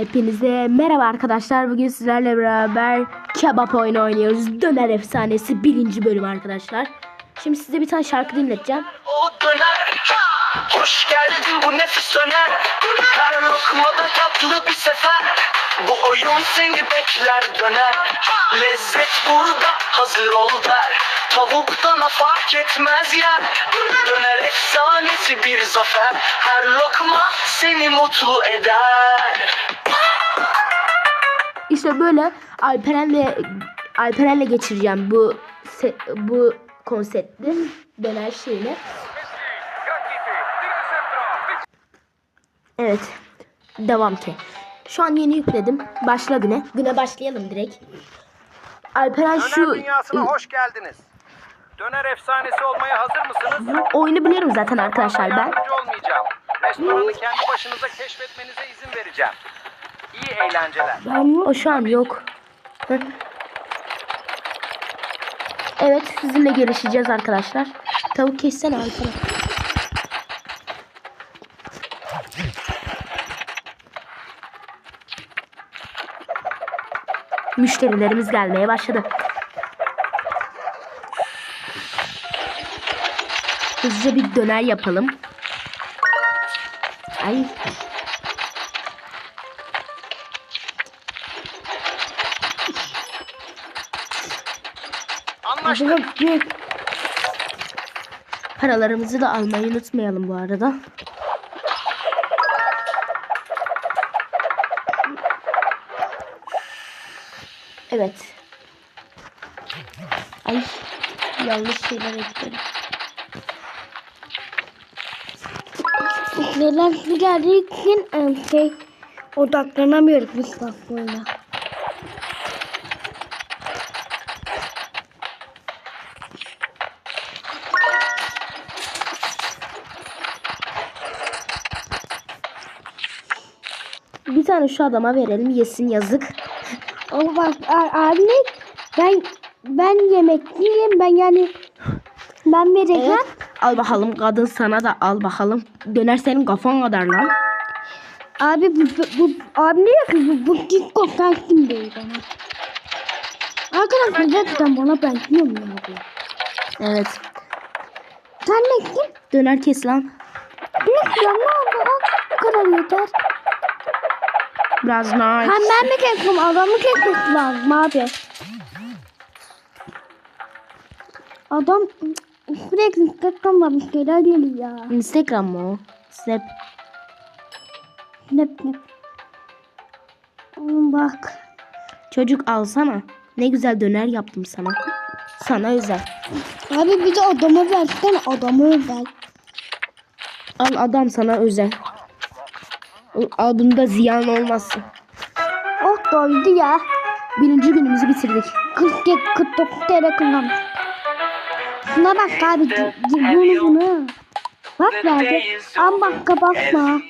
Hepinize merhaba arkadaşlar. Bugün sizlerle beraber kebap oyunu oynuyoruz. Döner Efsanesi birinci bölüm arkadaşlar. Şimdi size bir tane şarkı dinleteceğim. O döner Hoş geldin bu nefis döner Her lokmada tatlı bir sefer Bu oyun seni bekler döner Lezzet burada hazır ol der Tavuktan fark etmez yer Döner efsanesi bir zafer Her lokma seni mutlu eder İşte böyle Alperen'le Alperen'le geçireceğim bu bu konsepti döner şeyini. Evet. Devam ki. Şu an yeni yükledim. Başla güne. Güne başlayalım direkt. Alperen Döner şu dünyasına hoş geldiniz. Döner efsanesi olmaya hazır mısınız? oyunu biliyorum zaten arkadaşlar ben. Yardımcı olmayacağım. Restoranı kendi başınıza keşfetmenize izin vereceğim. İyi eğlenceler. O şu an yok. Hı. Evet sizinle gelişeceğiz arkadaşlar. Tavuk kessene Alperen. Müşterilerimiz gelmeye başladı. Hızlıca bir döner yapalım. Ay Anlaştık. Paralarımızı da almayı unutmayalım bu arada. Evet. Ay yanlış şeyler ekledim. Neler geldiği için em, şey odaklanamıyoruz Mustafa oyuna. Bir tane şu adama verelim yesin yazık. Ama bak abi? Ben ben yemek yiyeyim ben yani ben vereceğim. Evet. Al bakalım kadın sana da al bakalım. Döner senin kafan kadar lan. Abi bu, bu, bu abi ne yapıyor? Bu, bu TikTok takdim değil bana. Arkadaşlar gerçekten bana benziyor mu ya bu? Evet. Sen ne kim? Döner kes lan. Ne diyorsun ne oldu? Bu kadar yeter. Biraz nice. Ha ben mi kestim? Adamı kesmesi lazım abi. Adam sürekli Instagram'da bir şeyler geliyor ya. Instagram mı o? Snap. Ne ne. Oğlum bak. Çocuk alsana. Ne güzel döner yaptım sana. Sana özel. Abi bize adamı versene adamı ver. Al adam sana özel. Al bunda ziyan olmasın. Oh doydu ya. Birinci günümüzü bitirdik. 47 49 TL kullanmış. Şuna bak abi. Bunu bunu. Bak verdi. Ama bak kapatma.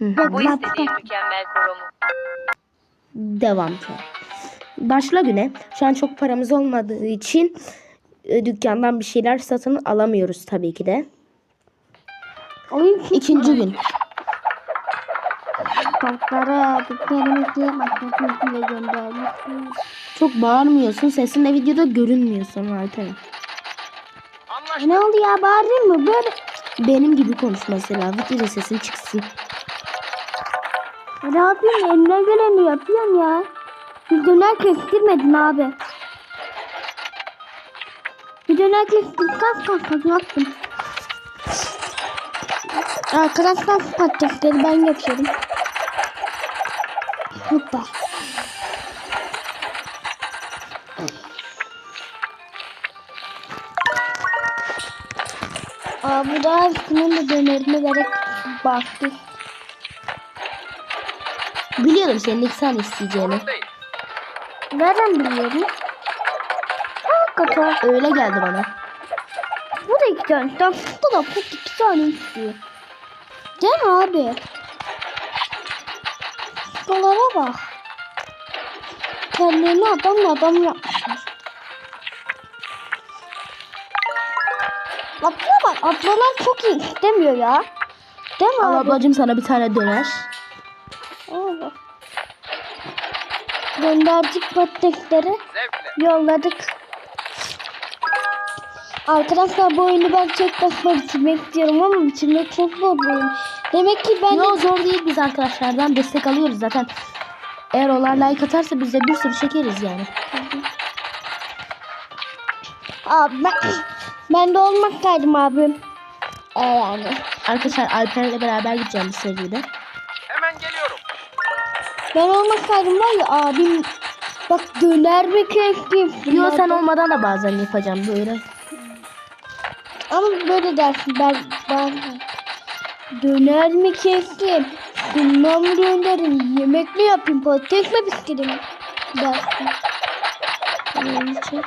Bak bak. Devam. Başla güne. Şu an çok paramız olmadığı için e, dükkandan bir şeyler satın alamıyoruz tabii ki de. İkinci gün. Tavuklara dükkanımızı makinesiyle göndermişiz. Çok bağırmıyorsun. Sesin de videoda görünmüyor sonra Alperen. Anlaştık. Ne oldu ya bağırayım mı? Böyle Benim gibi konuş mesela. Videoda sesin çıksın. ne yapayım eline geleni yapıyorsun ya. Bir döner kestirmedin abi. Bir döner kestirsen kanka yaptım. Arkadaşlar patatesleri ben yapıyorum. Hoppa. Aa, bu da şunun da dönerini vererek baktı. Biliyordum senin iki tane isteyeceğini. Nereden biliyorum? Hakikaten. Öyle geldi bana. Bu da iki tane. Bu da bu iki tane istiyor. Değil abi? Şuralara bak. Kendini adamla adam yapmışlar. Atlaya bak. Atlanan çok iyi istemiyor ya. Değil mi Al abi? ablacığım sana bir tane döner. Aa. Gönderdik patatesleri. Yolladık. Arkadaşlar bu oyunu ben tek başıma bitirmek istiyorum ama bitirmek çok zor bu oyun. Demek ki ben Yo zor değil biz arkadaşlardan destek alıyoruz zaten. Eğer onlar like atarsa biz de bir sürü çekeriz yani. Abi ben, ben de olmaktaydım abim. Ee, yani. Arkadaşlar Alper'le beraber gideceğim bu seride. Hemen geliyorum. Ben olmaktaydım var ya abim. Bak döner mi kestim. Yo sen olmadan da bazen yapacağım böyle. Ama böyle dersin ben, ben döner mi kestim? Bundan mı gönderin? Yemek mi yapayım? Patates mi? Dersin. Çek.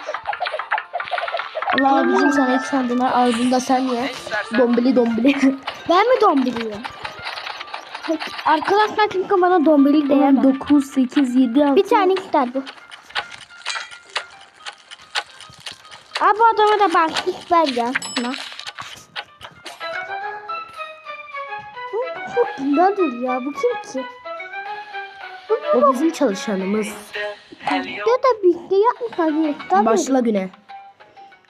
Allah abicim sana ilk sandığına al bunu da sen ye. Dombili dombili. Ben mi dombiliyorum? Arkadaşlar çünkü bana dombili diyemez. 9, 8, 7, 6. Bir tane ister bu. Abi adama da baktık ver ya. şuna. Nedir ya bu kim ki? O bizim çalışanımız. Ya da bir şey yapmış abi. Başla güne.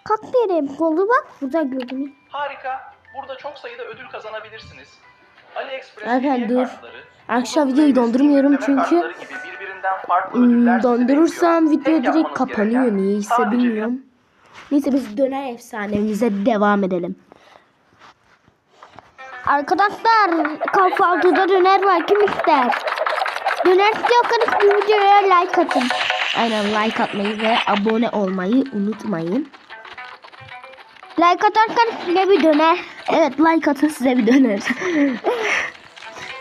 Kalk nereye kolu bak burada görünüyor. Harika. Burada çok sayıda ödül kazanabilirsiniz. AliExpress Efendim, hediye dur. Akşam videoyu Steam çünkü, kartları gibi birbirinden farklı Hmm, dondurursam video direkt kapanıyor niyeyse bilmiyorum. Neyse biz döner efsanemize devam edelim. Arkadaşlar kahvaltıda döner var kim ister? Döner istiyorsanız bu videoya like atın. Aynen like atmayı ve abone olmayı unutmayın. Like atarsanız size bir döner. Evet like atın size bir döner.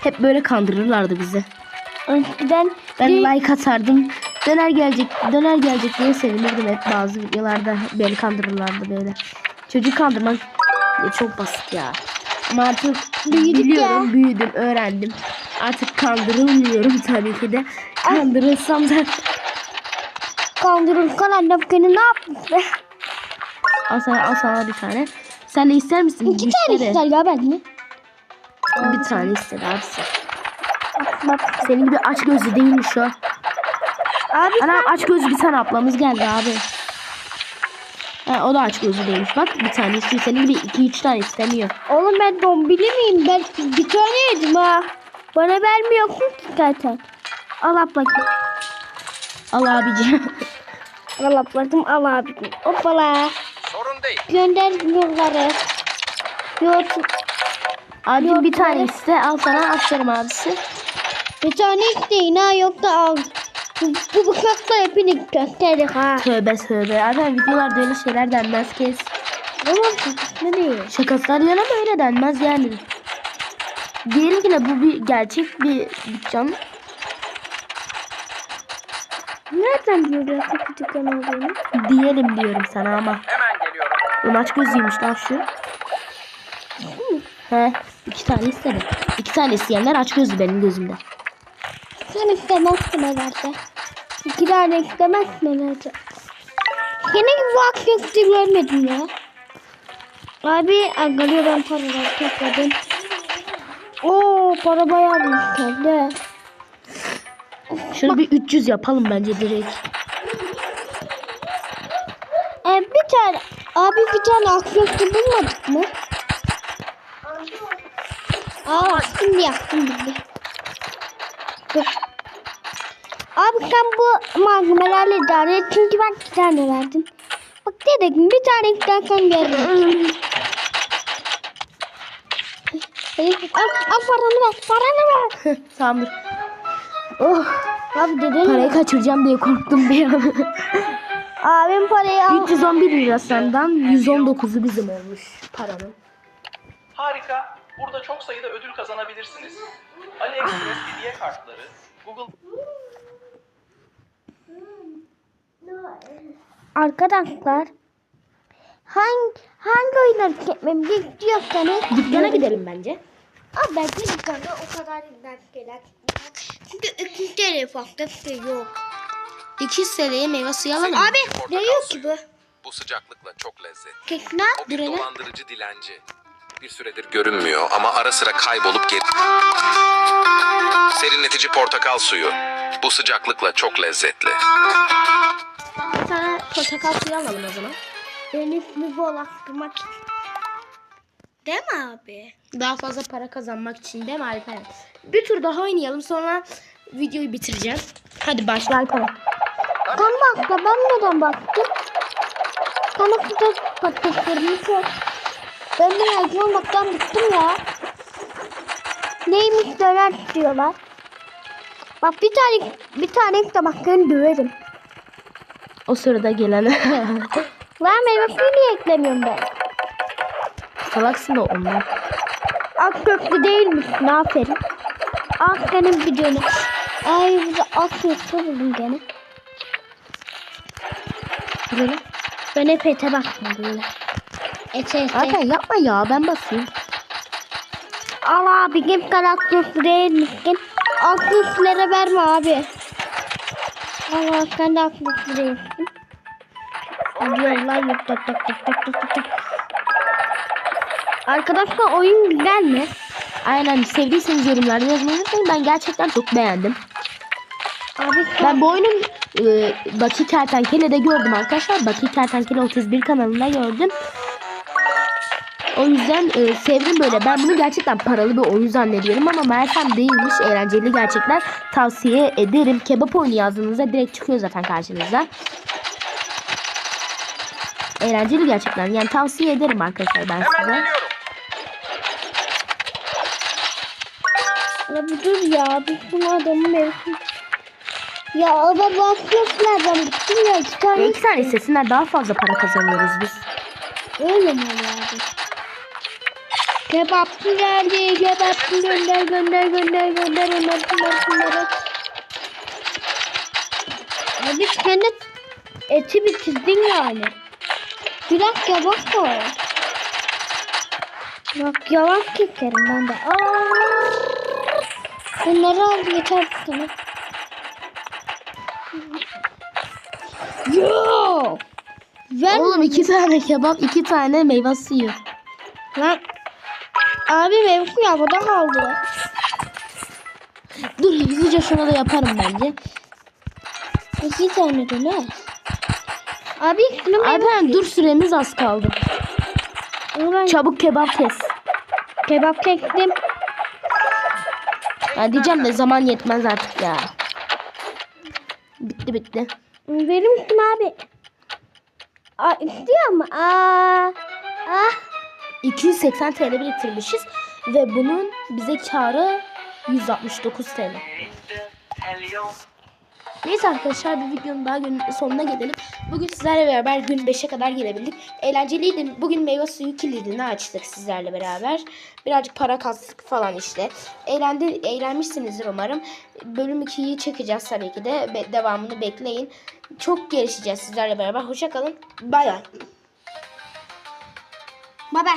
Hep böyle kandırırlardı bizi. Önceden Ben bir- like atardım. Döner gelecek, döner gelecek diye sevinirdim hep bazı videolarda beni kandırırlardı böyle. Çocuk kandırmak çok basit ya. Ama artık Büyüdük biliyorum, ya. büyüdüm, öğrendim. Artık kandırılmıyorum tabii ki de. Kandırılsam da kandırırken annem seni ne yapmış be? al sana, al sana bir tane. Sen de ister misin? İki tane ister ya ben mi? Bir tane istedi abisi. Bak Senin gibi aç gözlü değilmiş o. abi Anam aç gözlü bir tane ablamız geldi abi. Ha, o da aç gözlü değilmiş. Bak bir tane istiyor. Senin gibi iki üç tane istemiyor. oğlum ben dombili miyim? Ben bir tane yedim ha. Bana vermiyorsun ki zaten. Al ablacığım. Al abicim. Al ablacığım al abicim. Hoppala. Sorun değil. Gönder yolları. Yoğurt. abicim bir tane iste. Al sana atıyorum abisi. Bir tane isteyin ha yok da al. Bu, bu bıçakla hepiniz gösterik ha. Tövbe tövbe. Abi videolarda öyle şeyler denmez kes. Tamam ne değil. Şakaslar yana böyle denmez yani. Diyelim ki de bu bir gerçek bir dükkan. Nereden biliyorsun ki dükkan olduğunu? Diyelim diyorum sana ama. Hemen geliyorum. Oğlum aç gözlüymüş lan şu. He, iki tane istedi. İki tane isteyenler aç gözlü benim gözümde. Sen istemezsin herhalde. İki tane istemezsin herhalde. Yine gibi bu aksiyonu görmedim ya. Abi agılıyor ben paraları topladım. Oo para bayağı büyük geldi. Şunu bir 300 yapalım bence direkt. E, bir tane abi bir tane aksiyonu bulmadık mı? Aa şimdi yaptım bizi. Dur. Sen bu malzemelerle idare et çünkü ben iki tane verdim. Bak dedim bir tane istersen veririm. al, al paranı ver, paranı ver. Tamamdır. Oh, Abi dedin parayı kaçıracağım diye korktum bir an. Abim parayı al. 311 lira senden 119'u bizim olmuş paranın. Harika. Burada çok sayıda ödül kazanabilirsiniz. AliExpress hediye kartları, Google Arkadaşlar hangi hangi oyunları çekmemizi istiyorsanız Dükkana gidelim bence. Abi ben de dükkanda o kadar dertkeler Çünkü iki kere farklı bir şey yok. 2 seneye meyve suyu alalım. Abi ne yok ki bu? Bu sıcaklıkla çok lezzetli. Kekna O bir Durene. dolandırıcı dilenci. Bir süredir görünmüyor ama ara sıra kaybolup geri... Serinletici portakal suyu. Bu sıcaklıkla çok lezzetli. Bir tane portakal suyu alalım o zaman. Deniz mi bolaktırmak için. Değil mi abi? Daha fazla para kazanmak için değil mi Alperen? Bir tur daha oynayalım sonra videoyu bitireceğim. Hadi başla Alperen. Kan baktı. Ben neden baktım? Kanatlı patateslerimi koy. Ben de yazma olmaktan bıktım ya. Neymiş döner diyorlar. Bak bir tane bir tane tabaklarını döverim. O sırada gelen. Lan meyve suyu niye eklemiyorum ben? Salaksın da ondan. Ak köklü değil misin? Aferin. Ak benim dönem. Ay bir de ak köklü buldum gene. Böyle. Ben hep ete baktım böyle. Ete ete. Alperen yapma ya ben basayım. Al abi kim köklü değil misin? Ak verme abi. Allah sen de ak köklü değilsin. Diyorlar yok tak tak tak tak tak tak. Arkadaşlar oyun güzel mi? Aynen sevdiyseniz yorumlarda yazmayı unutmayın. Ben gerçekten çok beğendim. Abi Ben bu oyunun e, Baki Kertenkele'de gördüm arkadaşlar. Baki Kertenkele 31 kanalında gördüm. O yüzden e, sevdim böyle. Ben bunu gerçekten paralı bir oyun zannediyorum ama meğersem değilmiş. Eğlenceli gerçekten tavsiye ederim. Kebap oyunu yazdığınızda direkt çıkıyor zaten karşınıza. Eğlenceli gerçekten. Yani tavsiye ederim arkadaşlar ben size. Ya bir dur ya. Bir şu adamı mevsim. Ya ama bakıyorlardan bıktım ya. İki tane İki tane istesinler daha fazla para kazanıyoruz biz. Öyle mi oluyor abi? Kebapçı geldi. Kebapçı gönder gönder gönder gönder gönder gönder gönder. Abi sen de eti bitirdin yani. Bir dakika bak da. Bak yavaş keserim ben de. Aa! Bunları al yeter sana. Yo! Ver Oğlum iki tane kebap iki tane meyve suyu. Lan. Abi ya burada kaldı. Dur hızlıca şuna da yaparım bence. İki tane de ne? Abi. Alperen dur süremiz az kaldı. Ben Çabuk kebap kes. kebap kestim. Ya diyeceğim de zaman yetmez artık ya. Bitti bitti. Verir misin abi? Aa, istiyor mu? Aa, ah. 280 TL biriktirmişiz ve bunun bize karı 169 TL. Neyse arkadaşlar bir videonun daha gün sonuna gelelim. Bugün sizlerle beraber gün 5'e kadar gelebildik. Eğlenceliydi. Bugün meyve suyu kilidini açtık sizlerle beraber. Birazcık para kastık falan işte. Eğlendi, eğlenmişsinizdir umarım. Bölüm 2'yi çekeceğiz tabii ki de. Be- devamını bekleyin. Çok gelişeceğiz sizlerle beraber. Hoşçakalın. Bay bay. Bye bye.